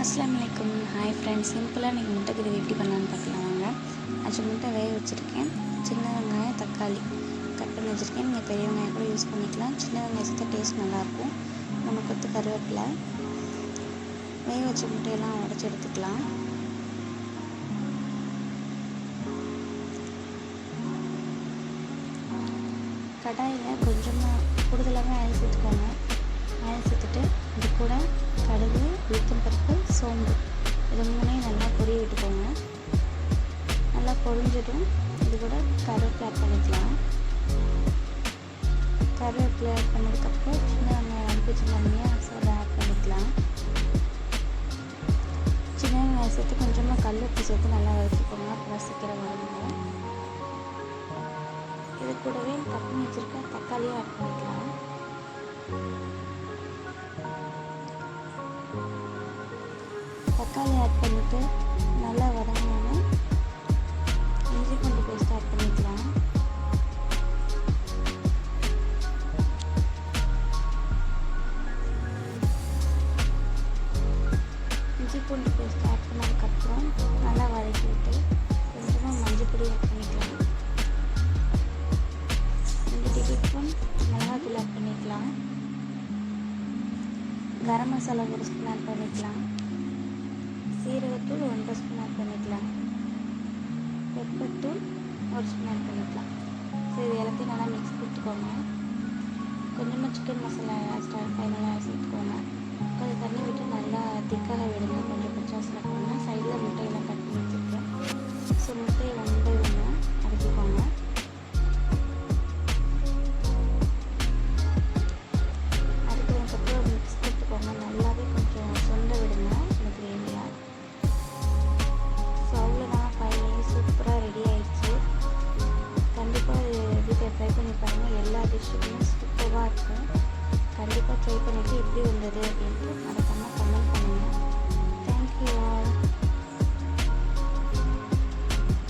அஸ்லாம் அலைக்கும். Hi friends சிம்பிளாக நீங்கள் முட்டை எப்படி பண்ணலான்னு பார்க்கலாம் வாங்க. அஞ்சு முட்டை வேக வச்சுருக்கேன். சின்ன வெங்காயம் தக்காளி கட் பண்ணி வச்சுருக்கேன். நீங்கள் பெரிய வெங்காயம் கூட யூஸ் பண்ணிக்கலாம். சின்ன வெங்காயம் சேர்த்தா டேஸ்ட் நல்லாயிருக்கும். நம்ம கொத்து கருவேப்பிலை. வேக வச்ச முட்டையெல்லாம் உடச்சி எடுத்துக்கலாம். கடாயில் கொஞ்சமாக கூடுதலாகவே ஆயில் சேர்த்துக்கோங்க சோம்பு. இது மூணையும் நல்லா பொரிய விட்டுக்கோங்க. நல்லா பொழிஞ்சிடும் இது கூட கருவேப்பிலை ஆட் பண்ணிக்கலாம். கருவேப்பிலை ஆட் பண்ணதுக்கப்புறம் சின்ன வெங்காயம் அனுப்பி வச்சுருந்தாங்க ஆட் பண்ணிக்கலாம். சின்ன வெங்காயம் சேர்த்து கொஞ்சமாக கல் உப்பு சேர்த்து நல்லா வதக்கிக்கோங்க அப்புறம் சீக்கிரம் இது கூடவே கட் பண்ணி வச்சுருக்க தக்காளியும் ஆட் பண்ணிக்கலாம். தக்காளி ஆட் பண்ணிவிட்டு நல்லா வதங்கினோன்னா இஞ்சி பூண்டு பேஸ்ட் ஆட் பண்ணிக்கலாம். இஞ்சி பூண்டு பேஸ்ட் ஆட் பண்ணதுக்கப்புறம் நல்லா வதக்கி விட்டு கொஞ்சமாக மஞ்சள் பொடி ஆட் பண்ணிக்கலாம். ரெண்டு டேபிள் ஸ்பூன் மிளகாத்தூள் ஆட் பண்ணிக்கலாம். கரம் மசாலா ஒரு ஸ்பூன் ஆட் பண்ணிக்கலாம். சீரகத்தூள் ஒன்றரை ஸ்பூன் ஆட் பண்ணிக்கலாம். பெப்பத்தூள் ஒரு ஸ்பூன் ஆட் பண்ணிக்கலாம். ஸோ இது எல்லாத்தையும் நல்லா மிக்ஸ் கொடுத்துக்கோங்க கொஞ்சமாக சிக்கன் மசாலா ஸ்டார் ஃபைனலாக சேர்த்துக்கோங்க. கொஞ்சம் தண்ணி விட்டு நல்லா திக்காக விடுங்க. எல்லா டிஷ்ஷுக்குமே சூப்பராக இருக்கும் கண்டிப்பாக ட்ரை பண்ணிவிட்டு எப்படி இருந்தது அப்படின்ட்டு மறக்காமல் கமெண்ட்